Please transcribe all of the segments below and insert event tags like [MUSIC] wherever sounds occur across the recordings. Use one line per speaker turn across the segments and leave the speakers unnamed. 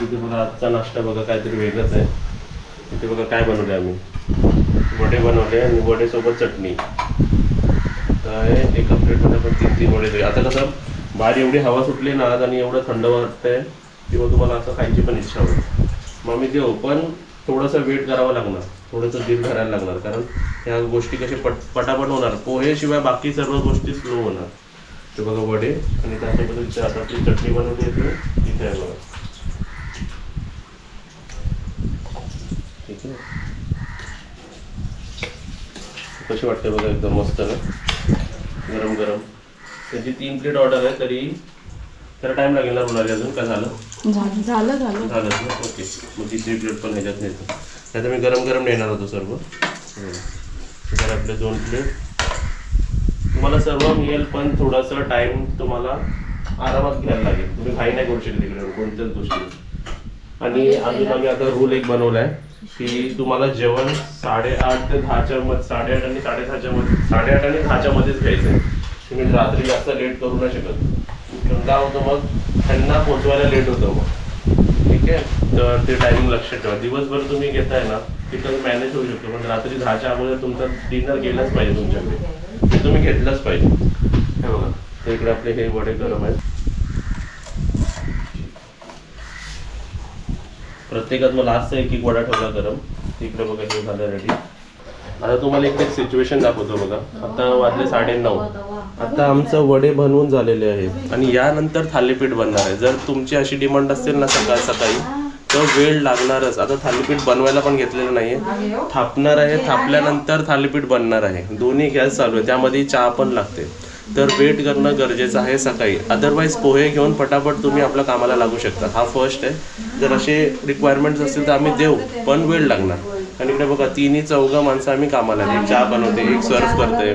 तिथे बघा आजचा नाश्ता बघा काहीतरी वेगळंच आहे. तिथे बघा काय बनवले आम्ही. वडे बनवले आणि वडेसोबत चटणी. तर एका प्लेटमध्ये आपण तीन तीन वडे आता कसं बाहेर एवढी हवा सुटली ना आज आणि एवढं थंड वाटतंय किंवा तुम्हाला असं खायची पण इच्छा होईल. मग मी देऊ पण थोडंसं वेट करावं लागणार. थोडंसं दिल धरायला लागणार कारण ह्या गोष्टी कशा पट पटापट होणार. पोहेशिवाय बाकी सर्व गोष्टी स्लो होणार. ते बघा वडे आणि त्यासोबत आता ती चटणी बनवली येते तिथे इथे आहे बघा. कशी वाटते बघा एकदम मस्त गरम गरम. त्याची तीन प्लेट ऑर्डर आहे तरी तर टाइम लागेल ना अजून? काय झालं?
झालं झालं झालं.
ना? ओके. मग तिसरी प्लेट पण ह्याच्यात नेतो. नाही तर मी गरम गरम नेणार होतो सर्व. तर आपले दोन प्लेट तुम्हाला सर्व मिळेल पण थोडासा टाइम तुम्हाला आरामात घ्यायला लागेल. तुम्ही घाई नाही करू शकत तिकडे कोणत्याच गोष्टी आणि अजून आम्ही आता रूल एक बनवलाय की तुम्हाला जेवण साडेआठ ते दहाच्या मध्ये साडेआठ आणि साडेदहाच्या मध्ये साडेआठ आणि दहाच्या मध्येच घ्यायचं आहे तुम्ही रात्री जास्त लेट करू नाही शकत. काय होतं मग? त्यांना पोचवायला लेट होतं मग. ठीक आहे? तर ते टायमिंग लक्षात ठेवा. दिवसभर तुम्ही घेताय ना तिथं मॅनेज होऊ शकतो. पण रात्री दहाच्या अगोदर तुमचा डिनर गेलाच पाहिजे तुमच्याकडे. ते तुम्ही घेतलंच पाहिजे. हे बघा. तर इकडे आपले हे वडे गरम आहेत. प्रत्येकात मला असं एक एक वडा ठेवला गरम. इकडे बघा हे झालं रेडी आता तुम्हाला इकडे सिच्युएशन दाखवतो बघा. आता वाजले साडे नऊ आता आमचं वडे बनवून झालेले आहे. आणि यानंतर थालीपीठ बनणार आहे. जर तुमची अशी डिमांड असेल ना सकाळ सकाळी तर वेळ लागणारच. आता थालीपीठ बनवायला पण घेतलेलं नाहीये. थापणार आहे थापल्यानंतर थालीपीठ बनणार आहे. दोन्ही गॅस चालू आहे. त्यामध्ये चहा पण लागते. तर वेट करणं गरजेचं आहे सकाळी. अदरवाईज पोहे घेऊन पटापट तुम्ही आपल्या कामाला लागू शकता. हा फर्स्ट आहे. जर असे रिक्वायरमेंट्स असतील तर आम्ही देऊ पण वेळ लागणार. आणि इकडे बघा तिन्ही चौघा माणसं आम्ही कामाला आहे. एक चहा बनवते एक सर्व करते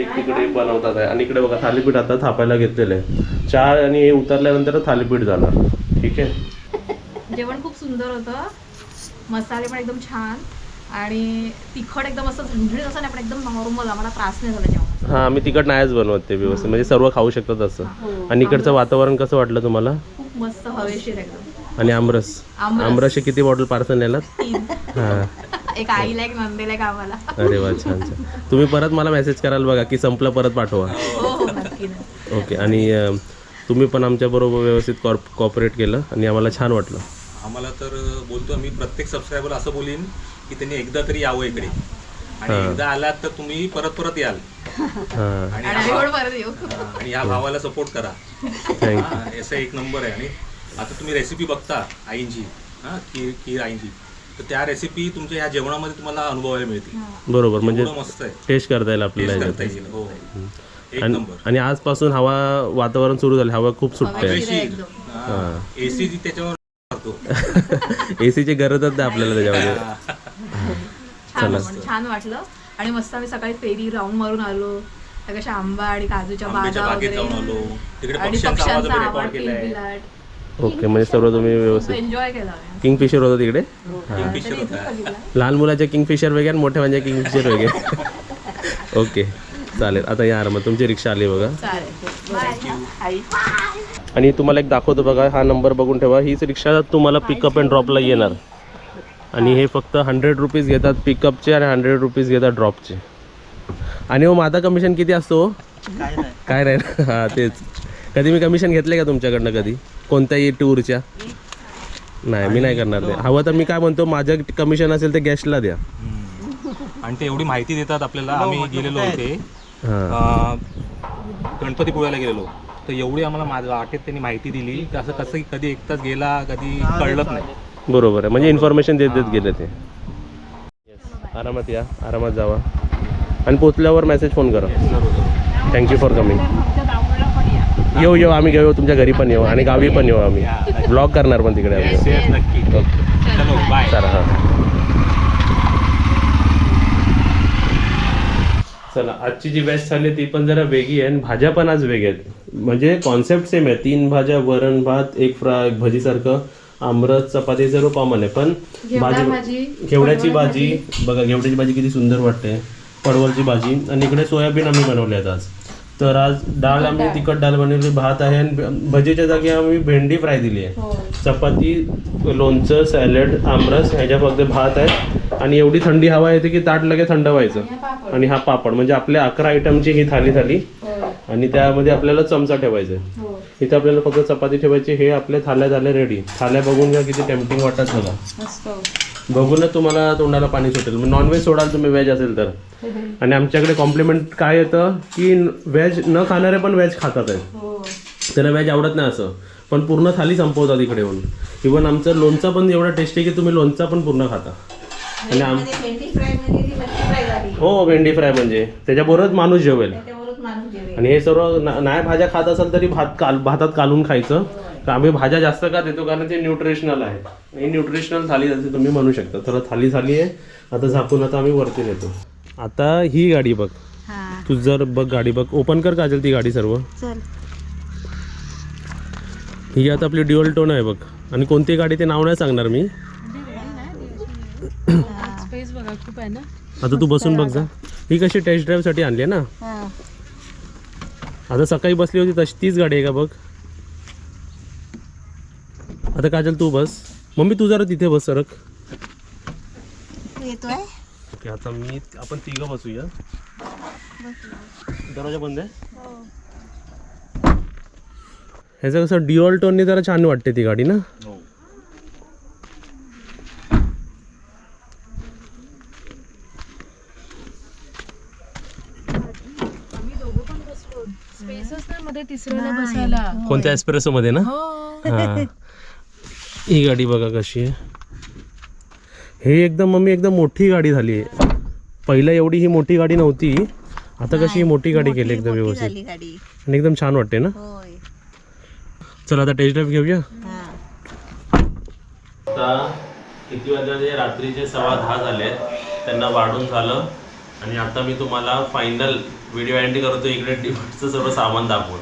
एक तिकडे बनवतात. आहे आणि इकडे बघा थालीपीठ आता थापायला घेतलेलं आहे. चहा आणि हे उतरल्यानंतर थालीपीठ जाणार. ठीक आहे?
जेवण खूप सुंदर होतं. मसाले पण एकदम छान. आणि तिखट एकदम असं झणझणीत असं नाही पण एकदम नॉर्मल. आम्हाला त्रास नाही झाला जेवण
हा आम्ही तिकट नाहीच बनवत ते व्यवस्थित. म्हणजे सर्व खाऊ शकतात असं. आणि इकडचं वातावरण कसं वाटलं तुम्हाला?
खूप मस्त हवेशीर एकदम.
आणि आमरस.
आमरस.
आमरसचे किती बॉटल पार्सल नेलात? हा.
एक आईला एक नंदेला एक आम्हाला
अरे वा छान छान. तुम्ही परत मला मेसेज कराल बघा की संपलं परत पाठवा.
हो हो.
ओके आणि तुम्ही पण आमच्याबरोबर व्यवस्थित कॉर्प कॉपरेट केलं आणि आम्हाला छान वाटलं.
आम्हाला तर बोलतो मी प्रत्येक सबस्क्रायबर असं बोलीन की त्यांनी एकदा तरी यावं इकडे. आणि एकदा आलात तर तुम्ही परत परत याल.
हां
आणि
आणि
या
आम्ही
भाव-
पण परत येऊ
आणि या भावाला सपोर्ट करा.
थँक्यू
हा, असं एक नंबर आहे. आणि आता तुम्ही रेसिपी बघता आईंची हा खीर खीर आईंची. तर त्या रेसिपी तुमच्या ह्या जेवणामध्ये तुम्हाला अनुभवायला मिळतील.
बरोबर म्हणजे
एवढं मस्त आहे.
टेस्ट करता येईल आपल्याला
टेस्ट. करता येईल हो. एक
आणि
नंबर
आणि आजपासून हवा वातावरण सुरू झालं हवा खूप सुटते.
एसी त्याच्यावर करतो
ए सीची गरजच नाही आपल्याला त्याच्यामध्ये.
छान वाटलं. आणि मस्त आम्ही सकाळी फेरी राऊंड मारून आलो. कशा आंबा आणि काजूच्या बागा वगैरे. आणि
पक्ष्यांचा आवाज
किलबिलाट.
ओके म्हणजे सर्व तुम्ही व्यवस्थित.
एन्जॉय केला आम्ही.
किंगफिशर होतं तिकडे. लहान मुलाचे किंगफिशर वेगळे आणि मोठे म्हणजे किंगफिशर वेगळे ओके चालेल. आता या आरामात. तुमची रिक्षा आली बघा.
आई
आणि तुम्हाला एक दाखवतो बघा. हा नंबर बघून ठेवा. हीच रिक्षा तुम्हाला पिकअप अँड ड्रॉपला येणार. आणि हे फक्त हंड्रेड रुपीज घेतात पिकअपचे आणि हंड्रेड रुपीज घेतात ड्रॉपचे आणि हो माझा कमिशन किती असतो हो? काय नाही. हां तेच. कधी मी कमिशन घेतले का तुमच्याकडनं कधी? कोणत्याही टूरच्या नाही मी नाही करणार ते. हवं तर मी काय म्हणतो माझं कमिशन असेल ते गेस्टला द्या.
आणि ते एवढी माहिती देतात आपल्याला. आम्ही गेलेलो होते.
हां.
गणपतीपुळ्याला गेलेलो. तर एवढी आम्हाला माझं आठेत त्यांनी माहिती दिली. की असं कसं कधी एक तास गेला कधी कळलंच नाही.
बरोबर आहे. म्हणजे इन्फॉर्मेशन देत देत गेले ते. आरामात या. आरामात जावा. आणि पोचल्यावर मेसेज फोन करा. थँक्यू फॉर कमिंग येऊ येऊ. आम्ही घेऊ. तुमच्या घरी पण येऊ. आणि गावी पण येऊ आम्ही. ब्लॉग करणार पण तिकडे आम्ही. ओके
चलो बाय
चला हां. चला आजची जी बॅच झाली ती पण जरा वेगळी आहे आणि भाज्या पण आज वेगळ्या आहेत. म्हणजे कॉन्सेप्ट सेम आहे. तीन भाज्या वरण भात एक फ्राय भजीसारखं. आमरस चपाती सर्व कॉमन आहे. पण भाजी घेवड्याची भाजी बघा घेवड्याची भाजी किती सुंदर वाटते. पडवलची भाजी. आणि इकडे सोयाबीन आम्ही बनवले आहेत आज. तर आज डाळ आम्ही तिखट डाळ बनवली भात आहे आणि भजीच्या जागी आम्ही भेंडी फ्राय दिली आहे.
हो.
चपाती लोणचं सॅलड आमरस ह्याच्या फक्त भात आहे आणि एवढी थंडी हवा येते की ताट लगेच थंड व्हायचं. आणि हा पापड. म्हणजे आपल्या अकरा आयटमची ही थाली
हो
आणि त्यामध्ये आपल्याला चमचा ठेवायचा आहे.
हो.
इथे आपल्याला फक्त चपाती ठेवायची हे आपल्या थाल्या झाल्या रेडी थाल्या बघून घ्या किती टेम्पटिंग वाटत बघा. बघूनच तुम्हाला तोंडाला पाणी सुटेल. नॉनव्हेज सोडाल तुम्ही व्हेज असेल तर. [LAUGHS] आणि आमच्याकडे कॉम्प्लिमेंट काय येतं की व्हेज न खाणारे पण व्हेज खातात आहेत
हो.
त्यांना व्हेज आवडत नाही असं. पण पूर्ण थाली संपवतात इकडे येऊन. इवन आमचं लोणचं पण एवढं टेस्टी की तुम्ही लोणचं पण पूर्ण खाता. आणि आम
म्हणजे
हो भेंडी फ्राय म्हणजे. त्याच्याबरोबरच माणूस जेवेल. आणि हे सर्व नाही भाज्या खात असाल तरी भात काल भातात कालून खायचं. का आम्ही भाज्या जास्त का देतो? कारण ते न्यूट्रिशनल आहे. ही न्यूट्रिशनल थाली जसे तुम्ही म्हणू शकता. तर थाली झाली आहे. आता झाकून आता आम्ही वरती नेतो. आता ही गाडी बघ.
हा.
तू जर बघ गाडी बघ. ओपन कर काजल ती गाडी सर्व?
चल.
ही आता आपली ड्युअल टोन आहे बघ. आणि कोणती गाडी ते नाव नाही सांगणार मी.
स्पेस बघा खूप आहे ना.
आता तू बसून बघ जा. ही कशी टेस्ट ड्राईव्हसाठी आणली आहे ना?
हा.
आता सकाळी बसली होती तशी तीच गाडी आहे का बघ? आता काजल तू बस. मम्मी तू जरा तिथे बस सरक.
येतोय?
ओके आता मी आपण तिघं बसूया. दरवाजा बंद आहे? ह्याचं कसं ड्युअल टोनने जरा छान वाटते ती गाडी ना
स्पेसच नाही मध्ये तिसऱ्याला बसायला.
कोणत्या एस्प्रेसो मध्ये ना?
हो.
हा. ही गाडी बघा कशी आहे. हे एकदम मम्मी एकदम मोठी गाडी झाली आहे. पहिला एवढी ही मोठी गाडी नव्हती. आता कशी ही मोठी गाडी केली एकदम व्यवस्थित.
गाडी.
आणि एकदम छान वाटते ना?
होय.
चला आता टेस्ट ड्राईव्ह घेऊया.
हा.
आता किती वाजले? रात्रीचे सव्वा दहा झाले त्यांना वाढून झालं. आणि आता मी तुम्हाला फायनल व्हिडिओ एंड करतो इकडे डिफॉल्टचं सर्व सामान दाखवून.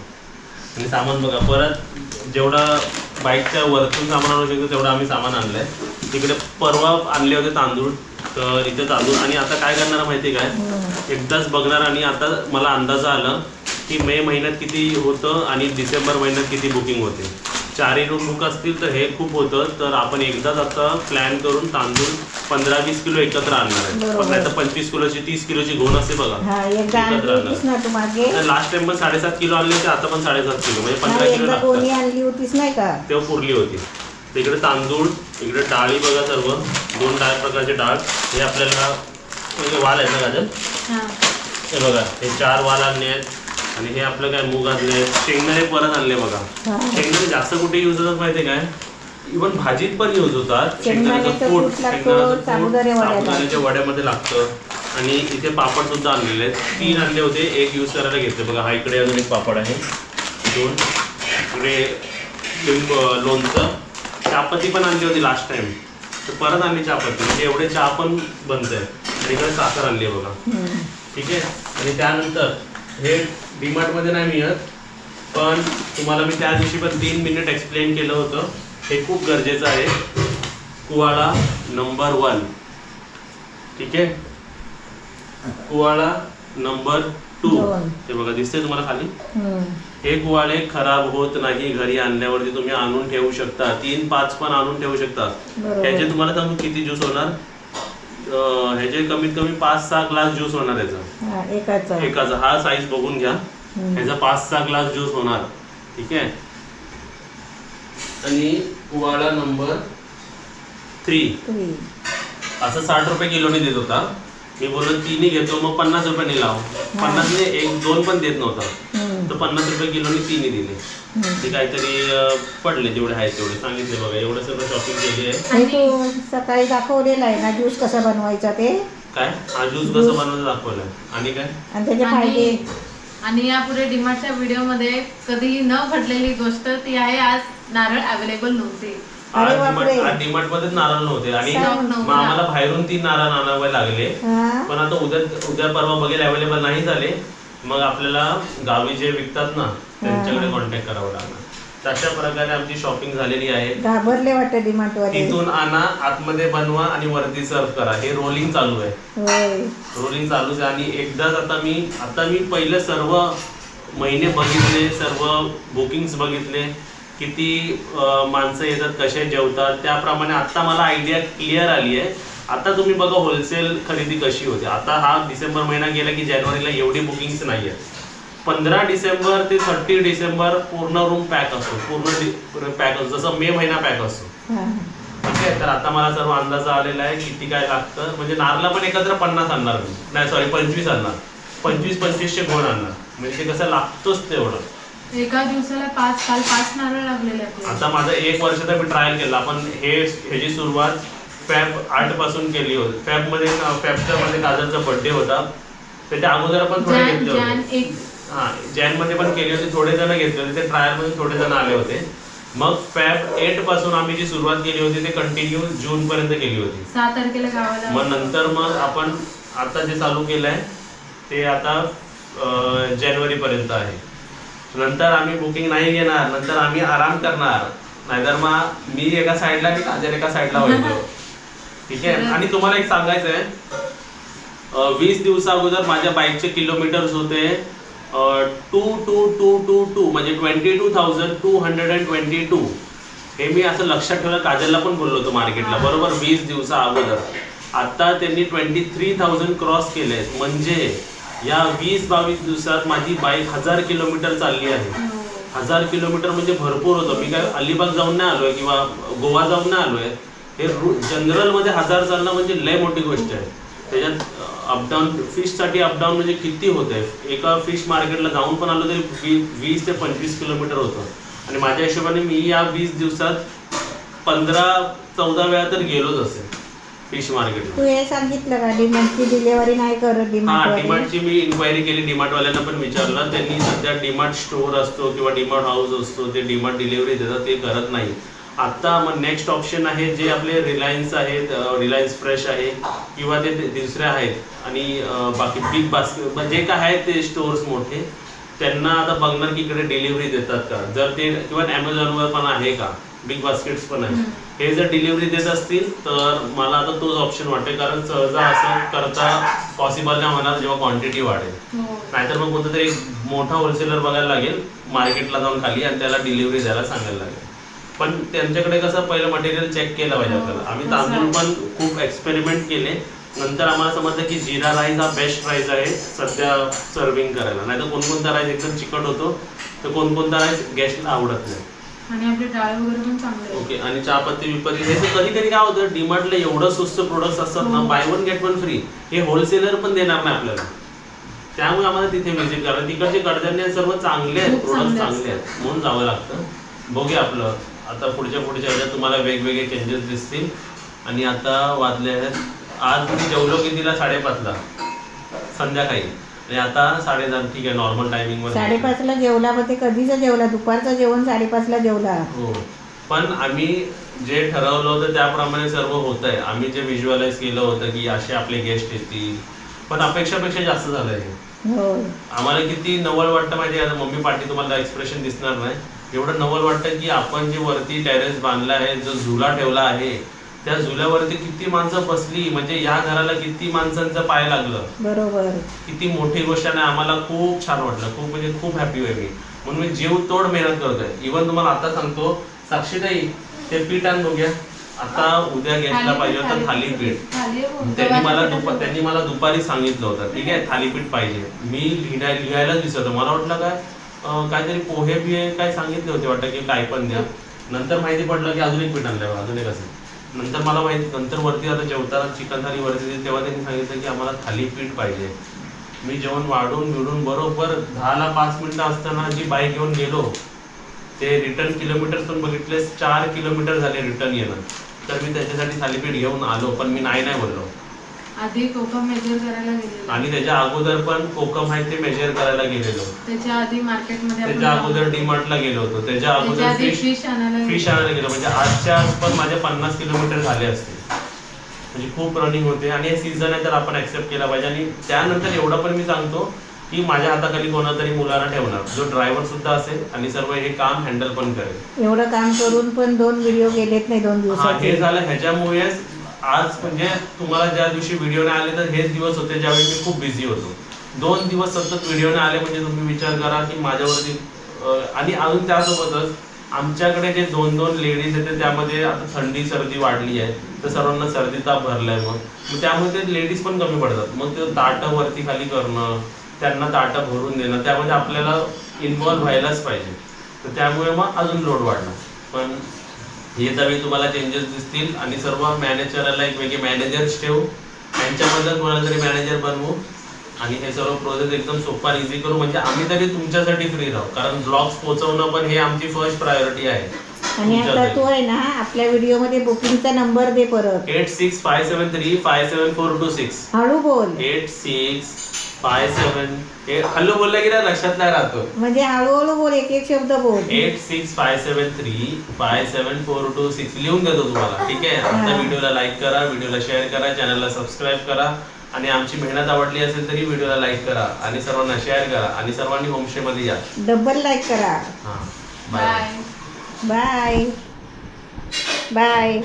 आणि सामान बघा परत जेवढं बाईकच्या वरतून सामान आणू शकतो तेवढं आम्ही सामान आणलंय. तिकडे परवा आणले होते तांदूळ तर इथे तांदूळ. आणि आता काय करणार माहिती आहे काय? एकदाच बघणार आणि आता मला अंदाज आलं की मे महिन्यात किती होतं आणि डिसेंबर महिन्यात किती बुकिंग होते. चारही रूम बुक असतील तर हे खूप होतं. तर आपण एकदाच आता प्लॅन करून तांदूळ पंधरा वीस किलो एकत्र आणणार आहे. नाही तर पंचवीस किलोची तीस किलोची घोण असते बघा.
हा
एकत्र आणणार. लास्ट टाइम पण साडेसात किलो आणले होते आता पण साडेसात किलो. म्हणजे पंधरा किलो लागतात.
गोणी आणली होतीस नाही का?
तेव्हा पुरली होती. इकडे तांदूळ इकडे डाळी बघा सर्व. दोन डाळ प्रकारचे डाळ. हे आपल्याला म्हणजे वाल आहेत ना गाजर? हे बघा हे चार वाल आणले आहेत. आणि हे आपलं काय मूग आणले शेंगदाणे परत आणले बघा. शेंगदाणे जास्त कुठे यूज होतात माहिती आहे काय? इव्हन भाजीत पण यूज होतात.
शेंगदाण्याचं
शेंगदाण्याचं पोट
कूट लागतं,
शेंगदाण्याचं पोट
साबुदाणे वड्याला.
साबुदाण्याच्या वड्यामध्ये लागतं. आणि इथे पापड सुद्धा आणलेले आहेत. तीन आणले होते. एक यूज करायला घेतले. बघा हा इकडे अजून एक पापड आहे. दोन. इकडे लिंब लोणचं. चहापत्ती पण आणली होती लास्ट टाइम तर परत आणली चहापत्ती म्हणजे एवढे चहा पण बनतंय आणि इकडे साखर आणली आहे बघा. ठीक आहे? आणि त्यानंतर हे डीमार्टमध्ये नाही मिळत पण तुम्हाला मी त्या दिवशी पण तीन मिनिट एक्सप्लेन केलं होतं. हे खूप गरजेचं आहे. कुवाळा नंबर वन ठीक आहे? कुवाळा नंबर टू. ते बघा दिसते तुम्हाला खाली. हे कुवाळे खराब होत नाही घरी आणल्यावरती तुम्ही आणून ठेवू शकता. तीन पाच पण आणून ठेवू शकता. ह्याचे तुम्हाला सांगू किती ज्यूस होणार? ह्याचे कमीत कमी पाच सहा ग्लास ज्यूस होणार याचा
हा, एकाचा.
एकाचा. हा साईज बघून घ्या.
हम्म.
ह्याचा पाच सहा ग्लास ज्यूस होणार. ठीक आहे? आणि कुवाळा नंबर थ्री. असं साठ रुपये किलोने देत होता. मी बोललो तिन्ही घेतो. मग पन्नास रुपयाने लाव. पन्नासने एक दोन पण देत नव्हता.
हम्म.
पन्नास रुपये किलोने तिन्ही दिले.
हम्म.
ते काहीतरी पडले जेवढे आहेत तेवढे. सांगितले बघा एवढं सगळं शॉपिंग केली आहे.
आणि तू सकाळी दाखवलेला आहे ना ज्यूस कसा बनवायचा ते?
काय? हा ज्यूस कसं बनवायचं दाखवलंय आणि काय?
आणि त्याचे फायदे?
आणि आणि यापुढे डिमार्टच्या व्हिडिओमध्ये कधीही न घडलेली गोष्ट ती आहे आज नारळ अवेलेबल नव्हते.
अरे
आज
बापरे.
डिमांड- आज डिमांड मध्येच नारळ नव्हते. आणि
सांग
मग आम्हाला बाहेरून तीन नारळ आणावे लागले.
हा.
पण आता उद्या उद्या परवा बघेल अवेलेबल नाही झाले. मग आपल्याला गावी जे विकतात ना त्यांच्याकडे कॉन्टॅक्ट करावं लागणार. तशा प्रकारे आमची शॉपिंग झालेली आहे.
घाबरले वाटतं वाले.
तिथून आणा आतमध्ये बनवा आणि वरती सर्व करा. हे रोलिंग चालू आहे.
होय.
रोलिंग चालूच आहे आणि एकदाच आता मी आता मी पहिलं सर्व महिने बघितले सर्व बुकिंग्स बघितले. किती अं, माणसं येतात कसे जेवतात. त्याप्रमाणे आता मला आयडिया क्लिअर आली आहे. आता तुम्ही बघा होलसेल खरेदी कशी होते. आता हा डिसेंबर महिना गेला की जानेवारीला एवढी बुकिंग्स नाही आहेत पंधरा डिसेंबर ते थर्टी डिसेंबर पूर्ण रूम पॅक असतो. पूर्ण पॅक असतो. जसं मे महिना पॅक असतो.
हा.
ठीक आहे तर आता मला सर्व अंदाज आलेला आहे किती काय लागतं. म्हणजे नारला पण एकत्र पन्नास आणणार मी. नाही सॉरी पंचवीस आणणार. पंचवीस पंचवीसशे गोण आणणार. म्हणजे ते कसं लागतोच तेवढं.
एका दिवसाला पाच काल पाच नारळ लागलेले.
आता माझं एक वर्ष तर मी ट्रायल केला. पण हे ह्याची सुरुवात फॅब आठपासून केली होती. फॅबमध्ये फॅबच्या मध्ये काजलचा बर्थडे होता. त्याच्या अगोदर पण थोडे घेतले होते. हा जॅनमध्ये पण केली होती. थोडे जण घेतले होते. ते ट्रायलमध्ये थोडे जण आले होते. मग फॅब एटपासून आम्ही जी सुरुवात केली होती ते कंटिन्यू जून पर्यंत केली होती.
सहा तारखेला गावाला
मग नंतर मग आपण आता जे चालू केलंय ते आता जानेवारी पर्यंत आहे. नंतर आम्ही बुकिंग नाही घेणार. नंतर आम्ही आराम करणार. नाहीतर मग मी एका साईडला आणि काजल एका साईडला व्हायचो [LAUGHS] ठीक आहे? आणि तुम्हाला एक सांगायचं आहे. वीस दिवसा अगोदर माझ्या बाईकचे किलोमीटर्स होते two two two two two म्हणजे twenty two thousand two hundred and twenty two हे मी असं लक्षात ठेवलं काजलला पण बोललो होतो मार्केटला बरोबर? वीस दिवसा अगोदर. आता त्यांनी ट्वेंटी थ्री थाउजंड क्रॉस केले म्हणजे या वीस बावीस दिवसात माझी बाईक हजार किलोमीटर चालली आहे. हजार किलोमीटर म्हणजे भरपूर होतं. मी काय अलिबाग जाऊन नाही आलोय किंवा गोवा जाऊन नाही आलोय. हे जनरलमध्ये हजार चालणं म्हणजे लय मोठी गोष्ट आहे. त्याच्यात अपडाऊन फिशसाठी अपडाऊन म्हणजे किती होते एका फिश मार्केटला जाऊन पण आलो तरी वी वीस ते पंचवीस किलोमीटर होतं. आणि माझ्या हिशोबाने मी या वीस दिवसात पंधरा चौदा वेळा तर गेलोच असेल फिश मार्केटला
तू हे सांगितलं का डिलेवरी नाही करत
हा
डिमांड
डीमार्टची मी इन्क्वायरी केली डीमार्ट वाल्यांना पण विचारलं. त्यांनी सध्या डीमार्ट स्टोअर असतो किंवा डीमार्ट हाऊस असतो ते डीमार्ट डिलिव्हरी देतात ते करत नाही. आता मग नेक्स्ट ऑप्शन आहे जे आपले रिलायन्स आहेत रिलायन्स फ्रेश आहे किंवा ते दुसरे आहेत आणि बाकी बिग बास्केट जे काय आहेत ते स्टोअर्स मोठे त्यांना आता बघणार की इकडे डिलिव्हरी देतात का? जर ते किंवा ॲमेझॉनवर पण आहे का? बिग बास्केट्स पण आहे. हे जर डिलिव्हरी देत असतील तर मला आता तोच ऑप्शन वाटते कारण सहजा असं करता पॉसिबल नाही होणार जेव्हा क्वांटिटी वाढेल.
हो.
नाहीतर मग कोणतं तरी एक मोठा होलसेलर बघायला लागेल मार्केटला जाऊन खाली आणि त्याला डिलिव्हरी द्यायला सांगायला लागेल. पण त्यांच्याकडे कसं पहिलं मटेरियल चेक केलं पाहिजे आपल्याला. आम्ही तांदूळ पण खूप एक्सपेरिमेंट केले. नंतर आम्हाला समजलं की जिरा राईस हा बेस्ट राईस आहे सध्या सर्विंग करायला. नाही तर कोणकोणता राईस एकदम चिकट होतो तर कोणकोणता राईस गॅसला आवडत नाही.
आणि आपले डाळ वगैरे पण चांगले आहेत.
ओके आणि चहापत्ती विपत्ती हे कधी कधी काय होतं डीमार्टला एवढं स्वस्त प्रोडक्ट्स असतात ना
हो.
Buy one get one free हे होलसेलर पण देणार नाही आपल्याला. त्यामुळे आम्हाला तिथे व्हिजिट करा तिकडचे कडधान्य सर्व चांगले आहेत प्रोडक्ट
चांगले
चांगले आहेत. म्हणून जावं लागतं. बघूया आपलं आता पुढच्या पुढच्या ह्याच्यात तुम्हाला वेगवेगळे चेंजेस दिसतील. आणि आता वाजले आहेत. आज मी जेवलो कितीला साडेपाचला. संध्याकाळी. आणि आता साडेदहा ठीक आहे नॉर्मल टायमिंगवर
साडेपाचला जेवला मग ते कधीच जेवला? दुपारचं जेवण साडेपाचला जेवला.
हो. पण आम्ही जे ठरवलं होतं त्याप्रमाणे सर्व होत आहे आम्ही जे व्हिज्युअलाइज केलं होतं की असे आपले गेस्ट येतील. पण अपेक्षापेक्षा जास्त झालं आहे
हो
आम्हाला किती नवल वाटतं माहिती आहे आता मम्मी पाठी तुम्हाला एक्सप्रेशन दिसणार नाही. एवढं नवल वाटतं की आपण जे वरती टेरेस बांधला आहे जो झुला ठेवला आहे त्या झुल्यावरती किती माणसं बसली म्हणजे या घराला किती माणसांचं पाय लागलं.
बरोबर.
किती मोठी गोष्ट नाही आम्हाला खूप छान वाटलं. खूप म्हणजे खूप हॅपी आहे मी. म्हणून मी जीव तोड मेहनत करतोय. इव्हन तुम्हाला आता सांगतो साक्षीताई ते पीठ आण बघूया. आता उद्या घेतला पाहिजे होतं थालीपीठ.
हो.
त्यांनी मला
गव्हाचं
दुपा-
पीठ
त्यांनी मला दुपारी सांगितलं होतं. ठीक आहे थालीपीठ पाहिजे. मी लिहाय लिहायलाच दिसत मला वाटलं काय काहीतरी पोहे बिहे काय सांगितले होते वाटतं की काय पण द्या. नंतर माहिती पडलं की अजून एक पीठ आणलं अजून एक असं नंतर मला माहिती नंतर वरती आता जेवताना चिकन थाली वरती दिली, तेव्हा त्यांनी सांगितलं की आम्हाला थालीपीठ पाहिजे. मी जेवण वाढून मिळून बरोबर दहाला पाच मिनिटं असताना जी बाईक घेऊन गेलो ते रिटर्न किलोमीटर पण बघितले चार किलोमीटर झाले रिटर्न येणं. तर मी त्याच्यासाठी थालीपीठ घेऊन आलो पण मी नाही नाही बोललो.
आधी कोकम मेजर करायला गेलेलो.
आणि त्याच्या अगोदर पण कोकम आहे ते मेजर करायला गेलेलो.
त्याच्या आधी मार्केटमध्ये आपण
त्याच्या अगोदर डीमार्टला गेलो होतो. त्याच्या
त्याच्या
अगोदर
आधी
फिश
फिश आणायला
फिश
गेलो.
आणायला गेलो. म्हणजे आजच्या आज पण माझे पन्नास किलोमीटर झाले असते. म्हणजे खूप रनिंग होते. आणि हे सीझन आहे तर आपण ऍक्सेप्ट केला पाहिजे. आणि त्यानंतर एवढं पण मी सांगतो की माझ्या हाताखाली कोणा तरी मुलांना ठेवणार. जो ड्रायव्हर सुद्धा असेल आणि सर्व हे काम हँडल पण करेल.
एवढं काम करून पण दोन व्हिडिओ गेलेत नाही दोन
हा हे
दिवसाचे.
झालं. ह्याच्यामुळेच आज म्हणजे तुम्हाला ज्या दिवशी व्हिडिओ नाही आले तर हेच दिवस होते ज्यावेळी मी खूप बिझी होतो. दोन दिवस सतत व्हिडिओ नाही आले म्हणजे तुम्ही विचार करा की माझ्यावरती आणि अजून त्यासोबतच आमच्याकडे जे दोन दोन लेडीज आहेत त्यामध्ये आता थंडी सर्दी वाढली आहे तर सर्वांना सर्दी ताप भरलाय मग मग त्यामुळे ते लेडीज पण कमी पडतात. मग ते ताटं वरती खाली करणं त्यांना ताटं भरून देणं त्यामध्ये आपल्याला इन्वॉल्व्ह व्हायलाच पाहिजे. तर त्यामुळे मग अजून लोड वाढणार. पण येतावेळी तुम्हाला चेंजेस दिसतील आणि सर्व मॅनेजरला एक वेगळे मॅनेजर्स ठेवू त्यांच्याबद्दल कोणाला तरी मॅनेजर बनवू आणि हे सर्व प्रोसेस एकदम सोपा इझी करू. म्हणजे आम्ही तरी तुमच्यासाठी फ्री राहू. कारण ब्लॉग्स पोहोचवणं पण हे आमची फर्स्ट प्रायोरिटी आहे.
आणि आता तू आहे ना आपल्या व्हिडिओमध्ये बुकिंगचा नंबर दे परत.
Eight six five seven three five seven four two six
हळू बोल.
Eight six five seven hello बोललं की नाही? लक्षात नाही राहतो
म्हणजे हळूहळू बोल एक एक शब्द बोल.
Eight six five seven three five seven four two six लिहून देतो तुम्हाला ठीक आहे? आता
हा.
व्हिडिओला लाईक करा व्हिडिओला शेअर करा चॅनलला सबस्क्राईब करा. आणि आमची मेहनत आवडली असेल तरी व्हिडिओला लाईक करा. आणि सर्वांना शेअर करा. आणि सर्वांनी होमस्टे मध्ये या.
डबल लाईक करा.
हा.
Bye
bye bye